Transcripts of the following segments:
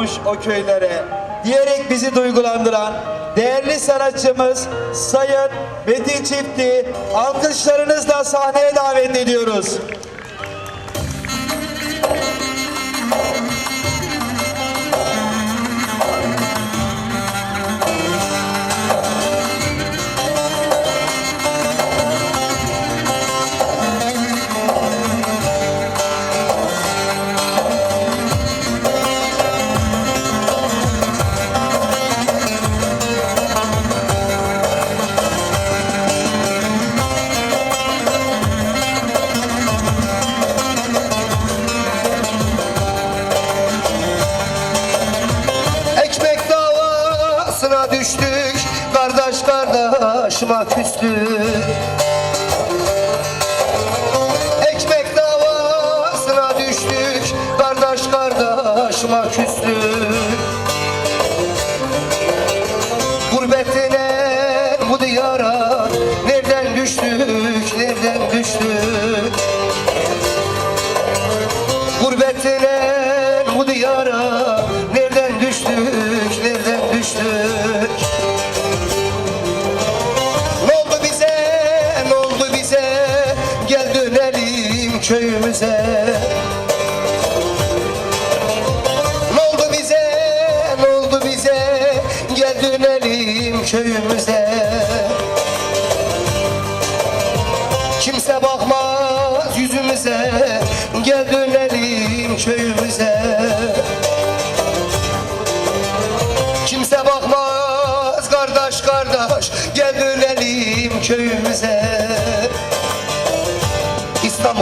olmuş o köylere diyerek bizi duygulandıran değerli sanatçımız Sayın Metin Çiftli alkışlarınızla sahneye davet ediyoruz. Kardeş kardeşime küstük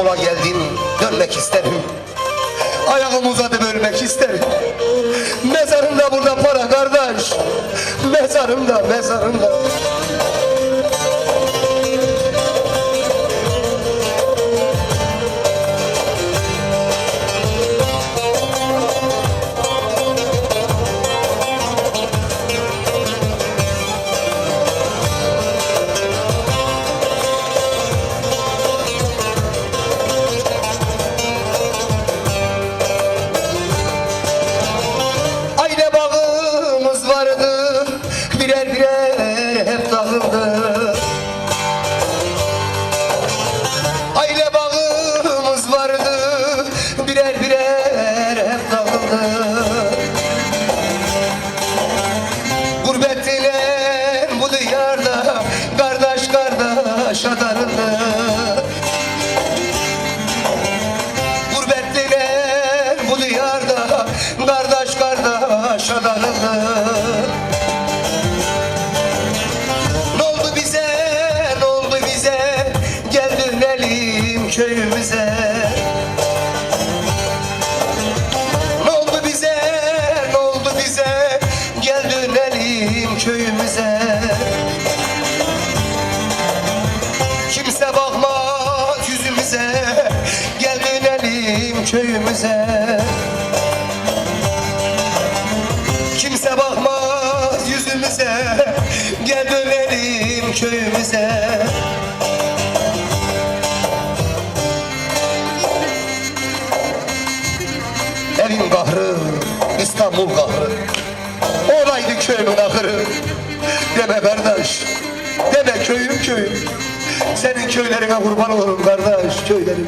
yola geldim dönmek isterim. Ayağımı uzatıp ölmek isterim. Mezarımda burada para kardeş. Mezarımda, mezarımda. köyümüze. Ne oldu bize, ne oldu bize? Gel dönelim köyümüze. Kimse bakmaz yüzümüze. Gel dönelim köyümüze. Kimse bakmaz yüzümüze. Gel dönelim köyümüze. İstanbul kahrı Olaydı köyümün ahırı. Deme kardeş Deme köyüm köyüm. Senin köylerine kurban olurum kardeş köylerim.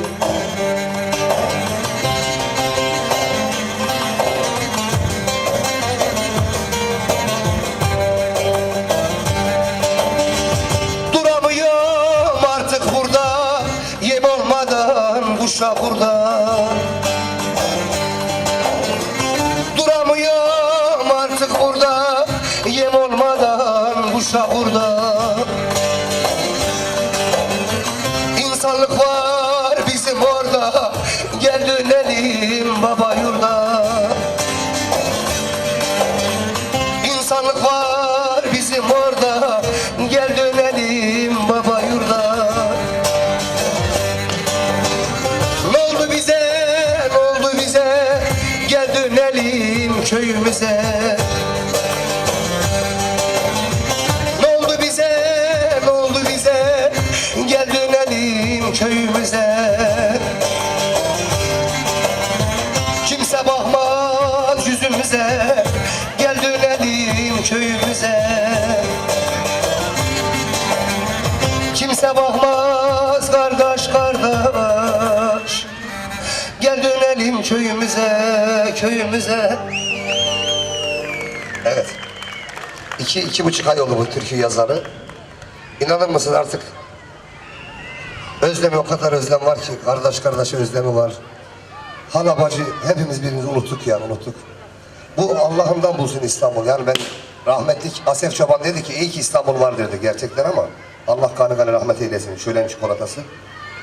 köyümüze. Ne oldu bize, ne oldu bize? Gel dönelim köyümüze. Kimse bakmaz yüzümüze. Gel dönelim köyümüze. Kimse bakmaz kardeş kardeş. Gel dönelim köyümüze, köyümüze. Evet. İki, iki buçuk ay oldu bu türkü yazalı İnanır mısın artık? Özlemi o kadar özlem var ki Kardeş kardeşe özlemi var. Hala bacı hepimiz birbirimizi unuttuk yani unuttuk. Bu Allah'ından bulsun İstanbul. Yani ben Rahmetlik Asef Çoban dedi ki iyi ki İstanbul var dedi gerçekten ama Allah kanı kanı rahmet eylesin. Şölen çikolatası.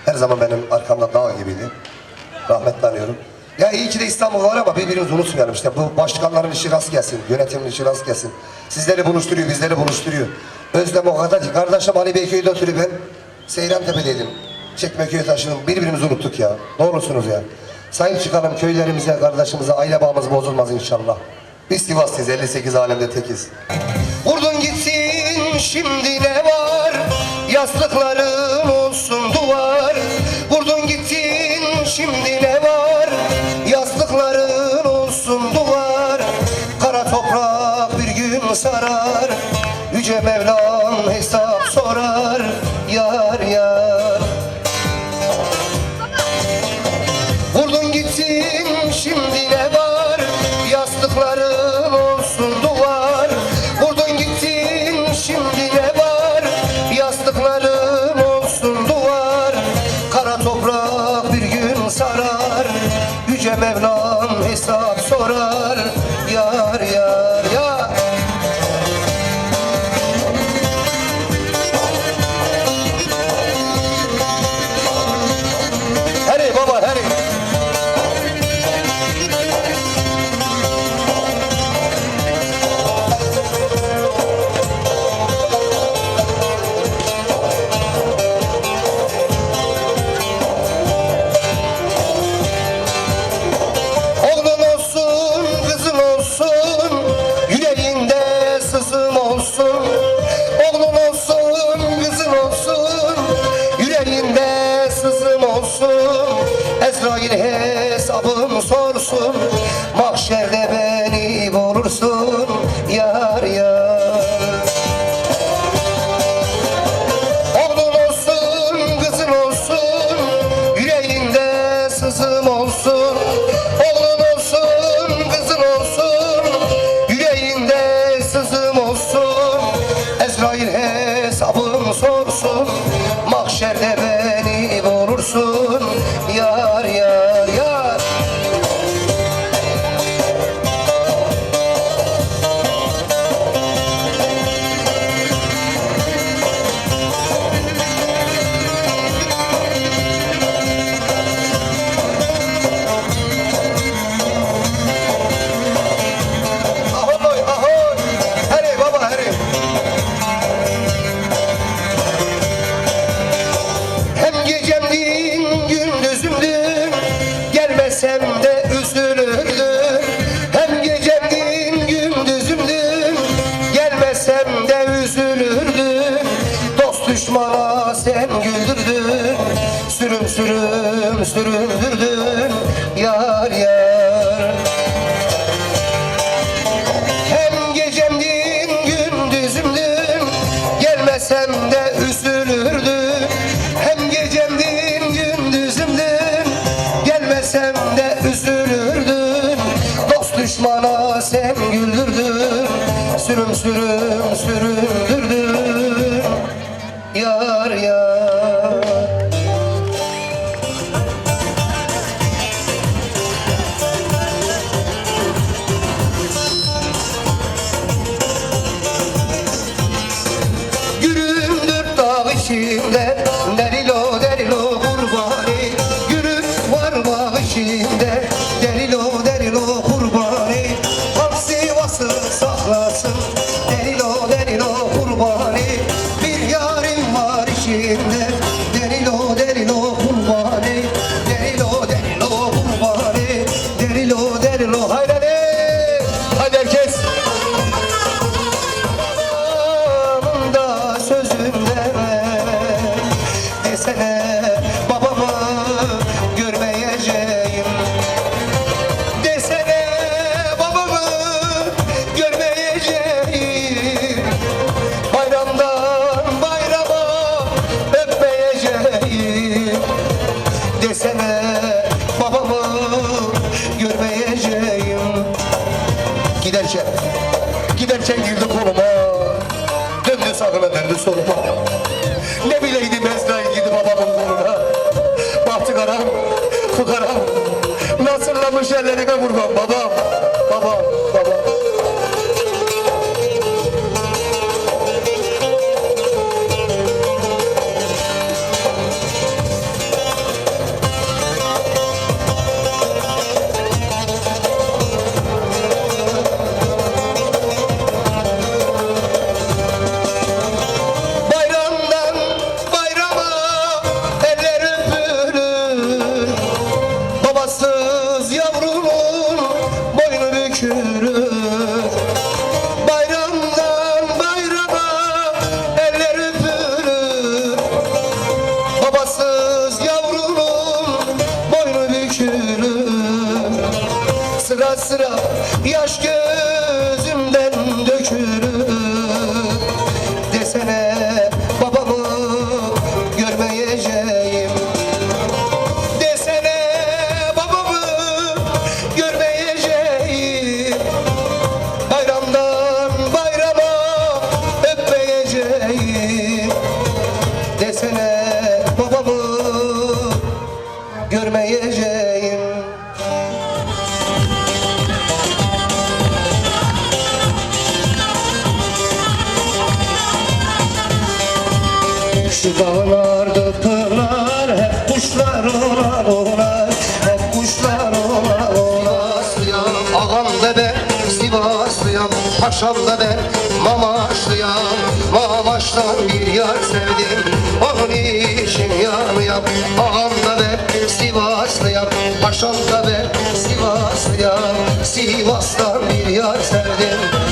Her zaman benim arkamda dağ gibiydi. Rahmetle anıyorum ya iyi ki de İstanbul var ama birbirimizi unutmayalım işte. Bu başkanların işi rast gelsin, yönetimin işi rast gelsin. Sizleri buluşturuyor, bizleri buluşturuyor. Özlem o kadar ki kardeşim Ali Beyköy'de oturuyor ben. Seyran Tepe'deydim. Çekmeköy'e taşıdım. Birbirimizi unuttuk ya. Doğrusunuz ya. Sahip çıkalım köylerimize, kardeşimize, aile bağımız bozulmaz inşallah. Biz Sivaslıyız, 58 alemde tekiz. Vurdun gitsin şimdi ne var? Yastıkların olsun duvar. Vurdun gitsin şimdi ne sarar. Yüce Mevlam hesap sorar. Oh. Düşmana sen güldürdün Sürüm sürüm süründürdün Yar yar ta bir yar sevdim. Onun için yanıyam Ağam da ben Sivaslıyam Paşam da ben Sivaslıyam Sivas'tan bir yar sevdim.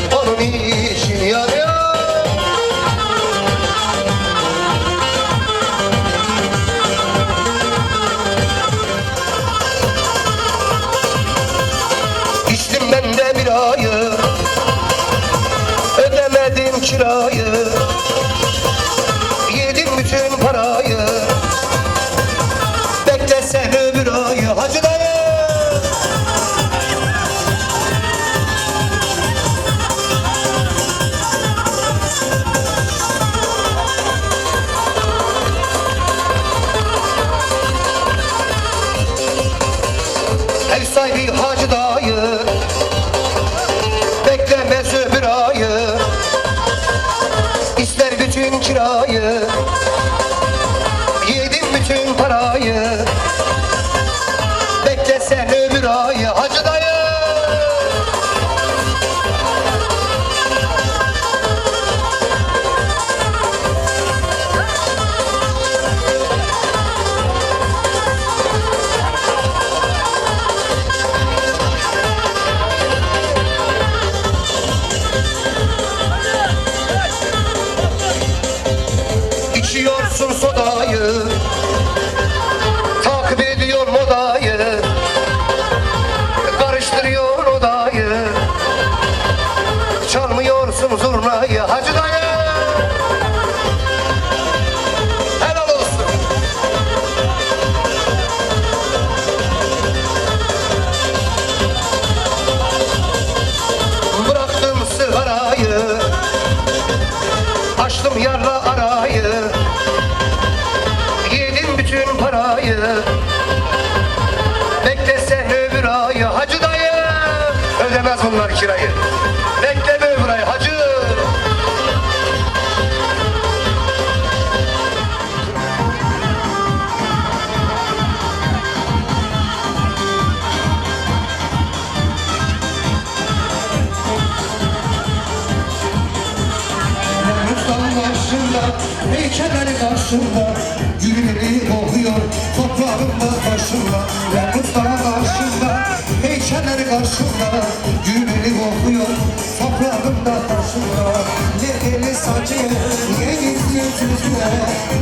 quisiera ir.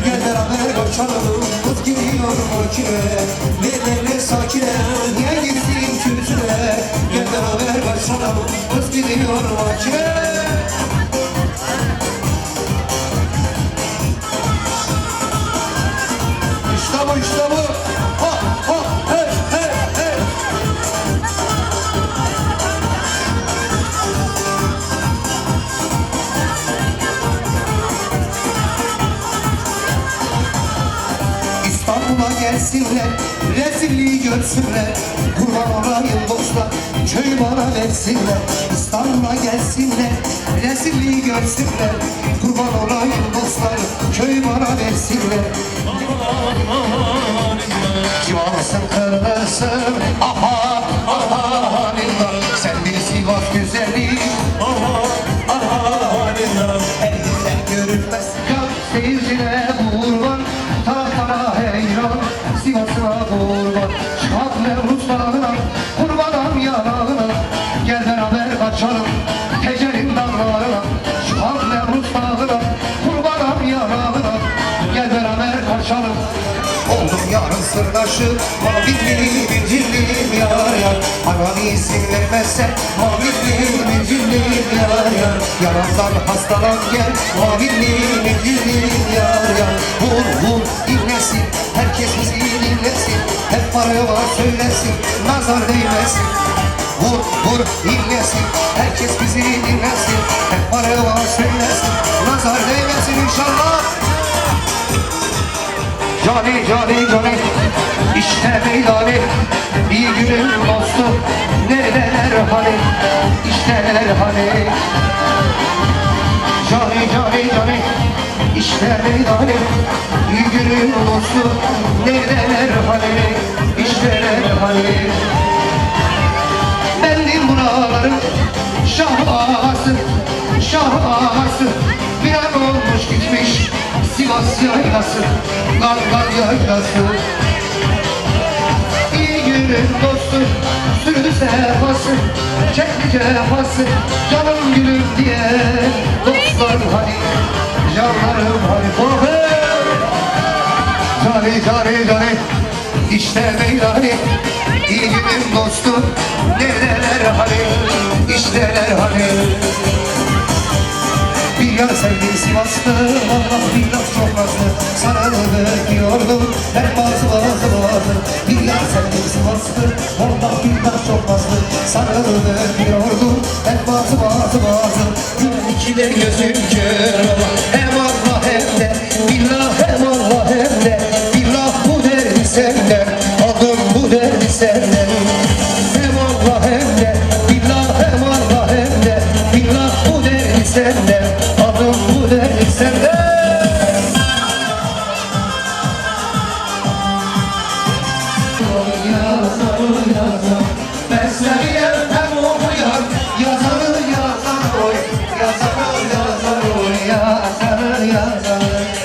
Gel beraber uçalım Kut gidiyor makine Verirler sakine Gel girsin kültüre Gel beraber uçalım Kut gidiyor makine gelsinler Rezilliği görsünler Kurban olayım dostlar Köy bana versinler İstanbul'a gelsinler Rezilliği görsünler Kurban olayım dostlar Köy bana versinler Civansın kırmızın Aha aha lillah Hayvan isim vermezsen Mavilli bir cillim yar yar Yarandan hastalan gel Mavilli bir cillim yar yar Vur vur dinlesin Herkes bizi dinlesin. Hep paraya var söylesin Nazar değmesin. Vur vur dinlesin Herkes bizi dinlesin. Hep paraya var söylesin Nazar değmesin inşallah. Cani cani cani işte meydani Bir günün dostu Neredeler hani İşteler hani. Cani cani cani işte meydani Bir günün dostu Neredeler hani İşteler hani. Bendim buraların şah ağası Şah ağası Bir an olmuş gitmiş Sivas yaylası gal yaylası İyi günün dostu Sürdü sefası Çekti cefası Canım gülüm diye. Dostlar hani Canlarım hani Vahey Cani cani cani işte meydani İyi günün dostu. Neredeler hani İşteler hani. Bir yar sevdiği Sivas'tı Allah billah çok nazlı Sarılıp öpüyordu nazlı Sarılıp öpüyordu Hep bazı bazı bazı Gün ikide gözüm kör Yazarı